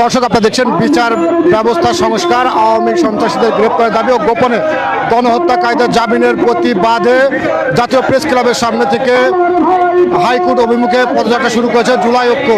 দর্শক আপনারা দেখছেন, বিচার ব্যবস্থা সংস্কার, আওয়ামী সন্ত্রাসীদের গ্রেপ্তারের দাবি ও গোপনে গণহত্যা কায়দার জামিনের প্রতিবাদে জাতীয় প্রেস ক্লাবের সামনে থেকে হাইকোর্ট অভিমুখে পদযাত্রা শুরু করেছে জুলাই ঐক্য।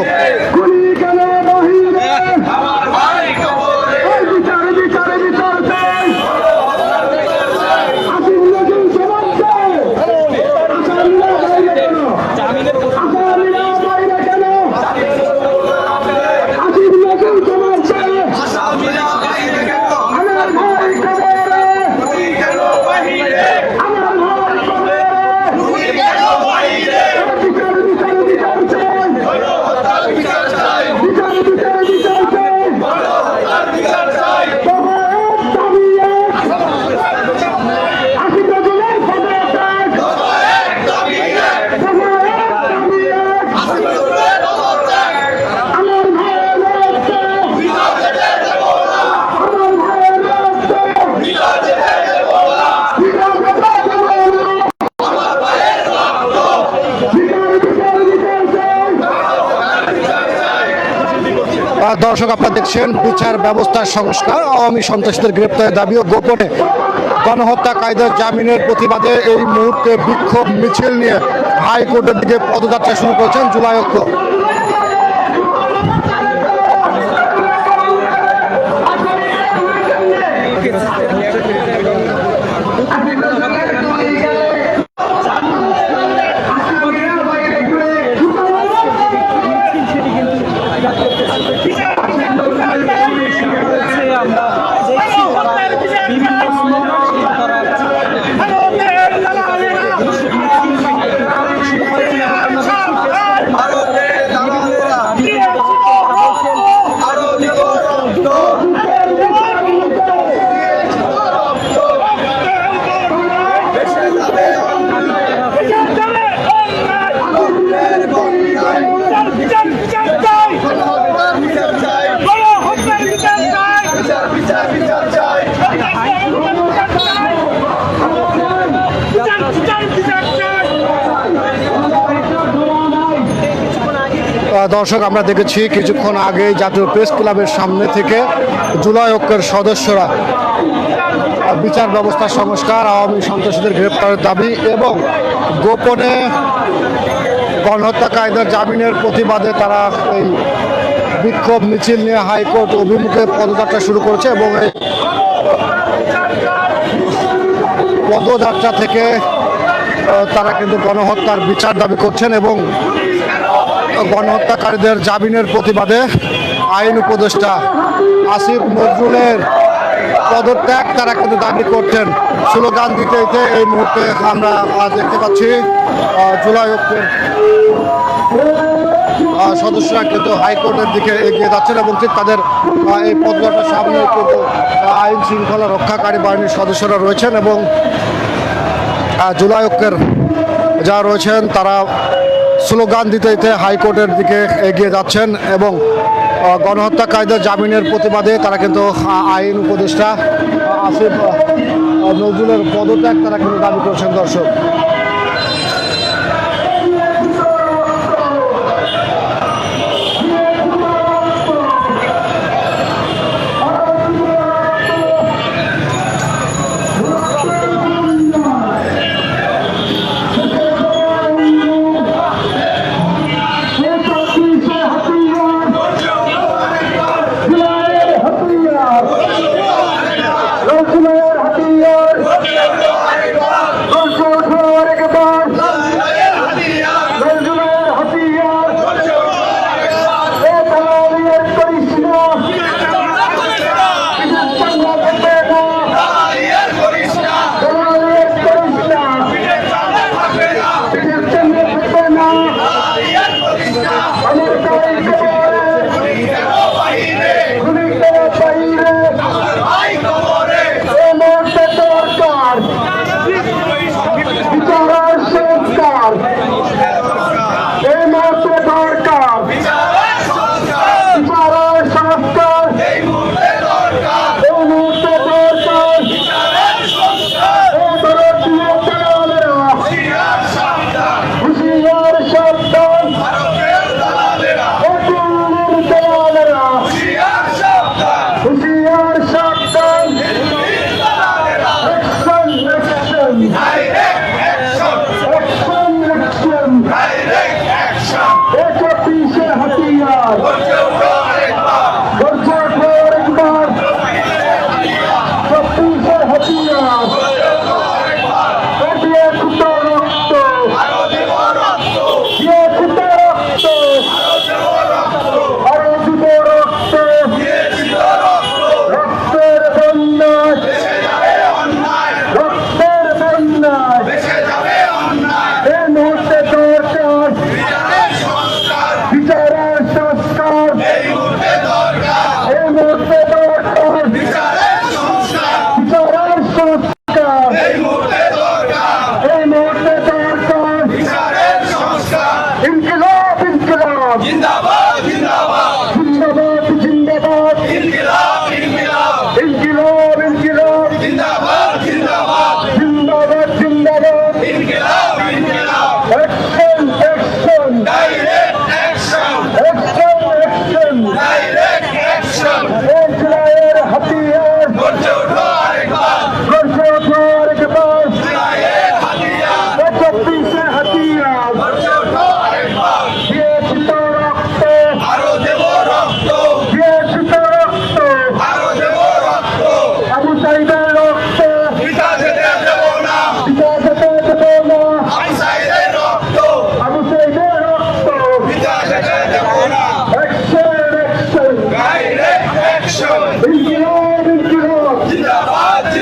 দর্শক আপনারা দেখছেন, বিচার ব্যবস্থার সংস্কার, আওয়ামী সন্ত্রাসীদের গ্রেপ্তারের দাবি ও গোপনে গণহত্যা কায়দার জামিনের প্রতিবাদে এই মুহূর্তে বিক্ষোভ মিছিল নিয়ে হাইকোর্টের দিকে পদযাত্রা শুরু করেছেন জুলাই ঐক্য দর্শক, আমরা দেখেছি কিছুক্ষণ আগে জাতীয় প্রেস ক্লাবের সামনে থেকে জুলাই ঐক্যের সদস্যরা বিচার ব্যবস্থা সংস্কার, আওয়ামী সন্ত্রাসীদের গ্রেপ্তারের দাবি এবং গোপনে গণহত্যা কায়দার জামিনের প্রতিবাদে তারা এই বিক্ষোভ মিছিল নিয়ে হাইকোর্ট অভিমুখে পদযাত্রা শুরু করেছে এবং এই পদযাত্রা থেকে তারা কিন্তু গণহত্যার বিচার দাবি করছেন এবং গণহত্যাকারীদের জামিনের প্রতিবাদে আইন উপদেষ্টা আসিফ নজরুলের পদত্যাগ। তারা কিন্তু দাবি করছেন। স্লোগান দিতে দিতে এই মুহূর্তে আমরা দেখতে পাচ্ছি জুলাই ঐক্যের সদস্যরা কিন্তু হাইকোর্টের দিকে এগিয়ে যাচ্ছেন এবং ঠিক তাদের এই পদযাত্রার সামনে কিন্তু আইন শৃঙ্খলা রক্ষাকারী বাহিনীর সদস্যরা রয়েছেন এবং জুলাই ঐক্যের যারা রয়েছেন তারা স্লোগান দিতে দিতে হাইকোর্টের দিকে এগিয়ে যাচ্ছেন এবং গণহত্যা কায়দার জামিনের প্রতিবাদে তারা কিন্তু আইন উপদেষ্টা আসিফ নজরুলের পদত্যাগ তারা কিন্তু দাবি করছেন দর্শক।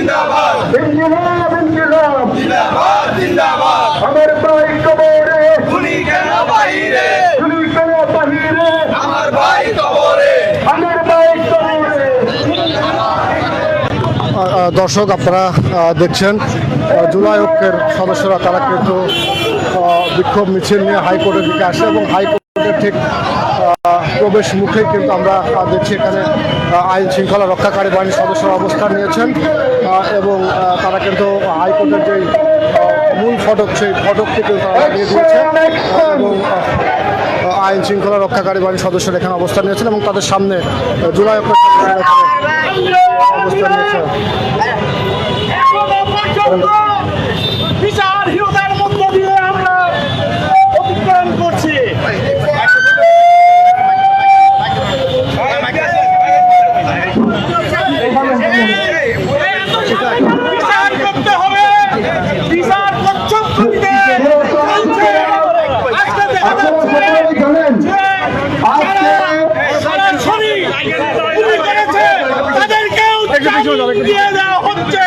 জিন্দাবাদ। জিন্দাবাদ ইনকিলাব ইনকিলাব জিন্দাবাদ জিন্দাবাদ। আমার ভাই কবরে। খুনি কেন বাইরে তুমি কেন বাহিরে? আমার ভাই কবরে। আমার ভাই কবরে। আহ, আহ, দর্শক আপনারা দেখছেন জুলাই ঐক্যের সদস্যরা তারা কিন্তু বিক্ষোভ মিছিল নিয়ে হাইকোর্টের দিকে আসে এবং হাইকোর্টের ঠিক প্রবেশ মুখে কিন্তু আমরা দেখছি এখানে আইন শৃঙ্খলা রক্ষাকারী বাহিনীর সদস্যরা অবস্থান নিয়েছেন এবং তারা কিন্তু হাইকোর্টের যে মূল ফটক, সেই ফটকটি কিন্তু তারা লাগিয়ে দিয়েছে এবং আইন শৃঙ্খলা রক্ষাকারী বাহিনীর সদস্যরা এখানে অবস্থান নিয়েছেন, এবং তাদের সামনে জুলাই অবস্থান নিয়েছেন এখনও পর্যন্ত বিচারহীনতার মধ্য দিয়ে আমরা অতিক্রম করছি বিচার করতে হবে বিচার পদ্ধতিতে চলছে আজকে দেখা যাচ্ছে জানেন যে যারা সরাসরি গুলি করেছে তাদেরকেও জামিন দিয়ে দেওয়া হচ্ছে।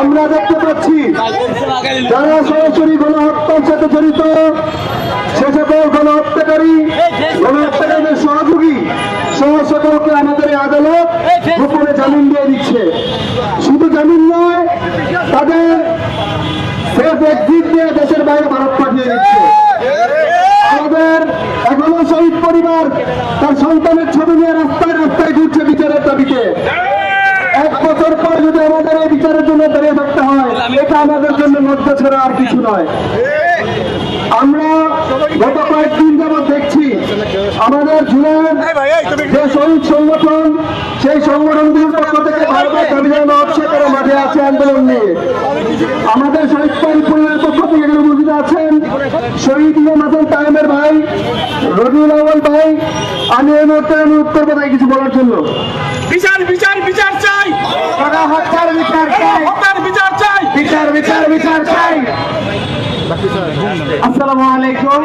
আমরা দেখতে পাচ্ছি, যারা সরাসরি গণহত্যার সাথে জড়িত, সে সকল গণহত্যাকারী, গণহত্যাকারীদের সহযোগী, সহ সকলকে আমাদের আদালত গোপনে জামিন দিয়ে দিচ্ছে। শুধু জামিন নয়, তাদের দেশের বাইরে ভারত পাঠিয়ে দিচ্ছে। আমাদের এখনও শহীদ পরিবার, তার সন্তানের ছবি নিয়ে রাস্তায় রাস্তায় ঘুরছে বিচারের দাবিতে। এক বছর পর যদি আমাদের এই বিচারের জন্য দাঁড়িয়ে থাকতে হয়, এটা আমাদের জন্য লজ্জা ছাড়া আর কিছু নয়। আমরা গত কয়েকদিন যাবৎ দেখছি, আমাদের জুলাই যে শহীদ সংগঠন, সেই সংগঠনগুলোর পক্ষ থেকে ভারতের দাবি জানানো হচ্ছে, তারা মাঠে আছে আন্দোলন নিয়ে। আমাদের শহীদ পরিবারের পক্ষ থেকে এখানে উপস্থিত আছেন শহীদ তাইমের ভাই রবিউল আওয়াল ভাই আমি এই মুহূর্তে অনুরোধ করব তাই কিছু বলার জন্য? বিচার বিচার বিচার চাই। হত্যার বিচার চাই। হত্যার বিচার চাই। বিচার বিচার বিচার চাই। আসসালামু আলাইকুম।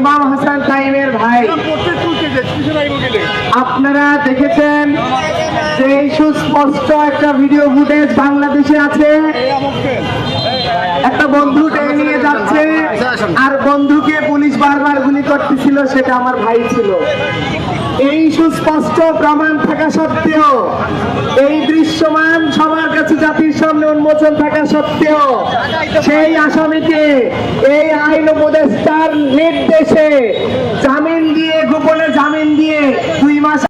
ইমাম হাসান তাইমের ভাই। আপনারা দেখেছেন যে সুস্পষ্ট একটা ভিডিও ফুটেজ বাংলাদেশে আছে। একটা বন্ধু টেনে নিয়ে যাচ্ছে, আর বন্ধুকে পুলিশ বারবার গুলি করতেছিল, সেটা আমার ভাই ছিল। এই সুস্পষ্ট প্রমাণ থাকা সত্ত্বেও, এই দৃশ্যমান সবার কাছে জাতির সামনে উন্মোচন থাকা সত্ত্বেও, সেই আসামিকে এই আইন উপদেষ্টার নির্দেশে জামিন দিয়ে, গোপনে জামিন দিয়ে দুই মাস